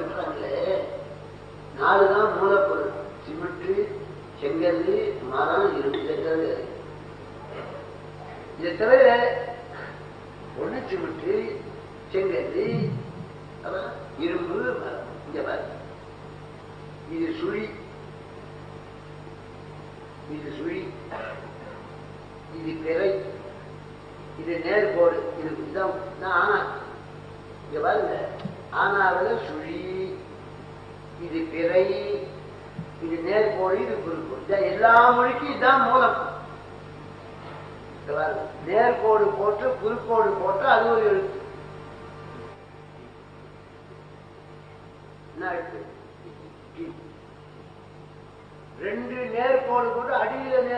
இருக்கிறாங்களே. நாலு தான் மூலப்பொருள். சிமெண்ட்டு செங்கல் மரம் இரும்பு செங்கல். இதை தவிர ஒன்று சிமெண்ட்டு செங்கல் இரும்பு மரம். இங்க பாரு. இது சுழி. இது சுழி. இது பிறை. இது நேர்கோடு இது இதுதான் இங்க பாருங்க. ஆனாவில் சுழி இது பிறை இது நேர்கோடு இது குறுக்கோடு. இதான் எல்லா மொழிக்கும் இதுதான் மூலம். நேர்கோடு போட்டு குறுக்கோடு போட்டு அது ஒரு எழுத்து. ரெண்டு நேர்கோடு போட்டு அடியில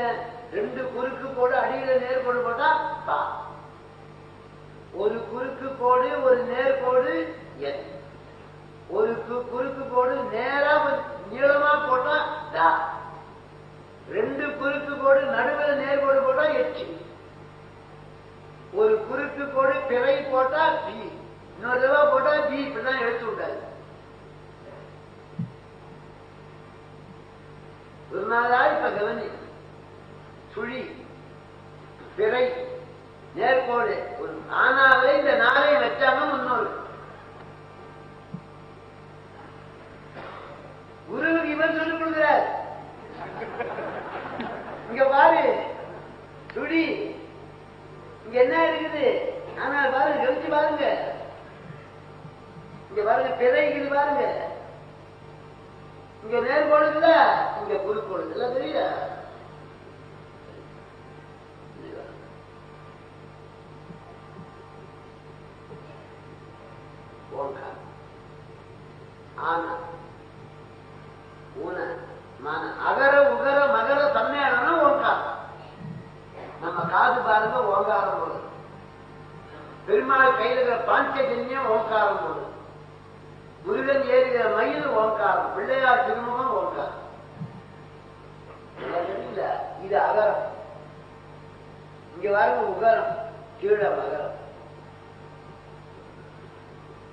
ரெண்டு குறுக்கு கோடு அடியில நேர்கோடு போட்டா பா ஒரு குறுக்கு கோடு ஒரு நேர்கோடு என் ஒரு குறுக்கு கோடு நேரா நீளமா போட்டா டா ரெண்டு குறுக்கு கோடு நடுவில் நேர்கோடு போட்டா எச்சு ஒரு குறுக்கு கோடு பிறை போட்டா பி. இன்னொரு தடவை போட்டா பி இப்படிதான் எடுத்து விட்டாரு. ஒரு நாளா இப்ப கவனி. சுழி பிறை நேர்கோடு ஒரு ஆனாவிலே இந்த நாளை வச்சாங்க இன்னொரு இவர் சொல்லிக் கொடுக்கிறார். இங்க பாரு துடி. இங்க என்ன இருக்குது? ஆனா பாருங்க யோசிச்சு பாருங்க. இங்க பாருங்க பிறைக்குது பாருங்க. இங்க நேர்கோள் இருக்குதா இங்க குறுக்கோள் இருக்குல்ல தெரியுதா? ஆனா அகர உகர மகர சம்மேளனம் ஓங்காரம். நம்ம காது பாருங்க ஓங்காரம் போடுது. பெருமாள் கையில் இருக்கிற பாஞ்சஜன்யம் ஓங்காரம் போடுது. முருகன் ஏறுகிற மயில் ஓங்காரம் பிள்ளையார் திருமுகம் ஓங்காரம். இது அகரம். இங்க பாருங்க உகரம். கீழே மகரம்.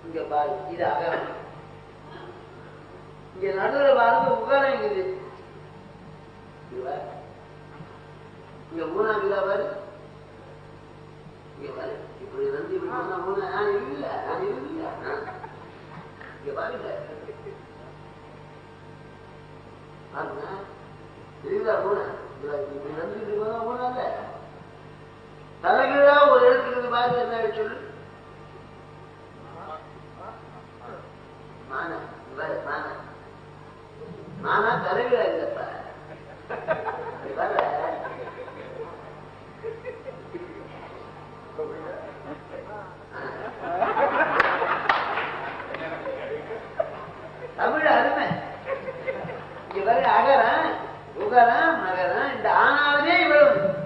இங்க பாருங்க இது அகரம். இங்க நடுவில் பாருங்க உகரம் இருக்குது. செல்வர் இங்க மூணாவது அவர் இப்படி வந்து இப்படி மூணு நான் இல்லை நான் இல்லை. இங்க பாருங்க பாருங்க. இதுதான் மூணு. இப்படி வந்து இப்படி மூணு அல்ல. தலைகீழா ஒரு எழுத்துக்கு பாருங்க என்ன சொல்லு. மான மான மானா தலைகீழா இல்லை. தானே இவரு அகரான் உகரான் மகரான். இந்த ஆனாவதே இவ்வளவு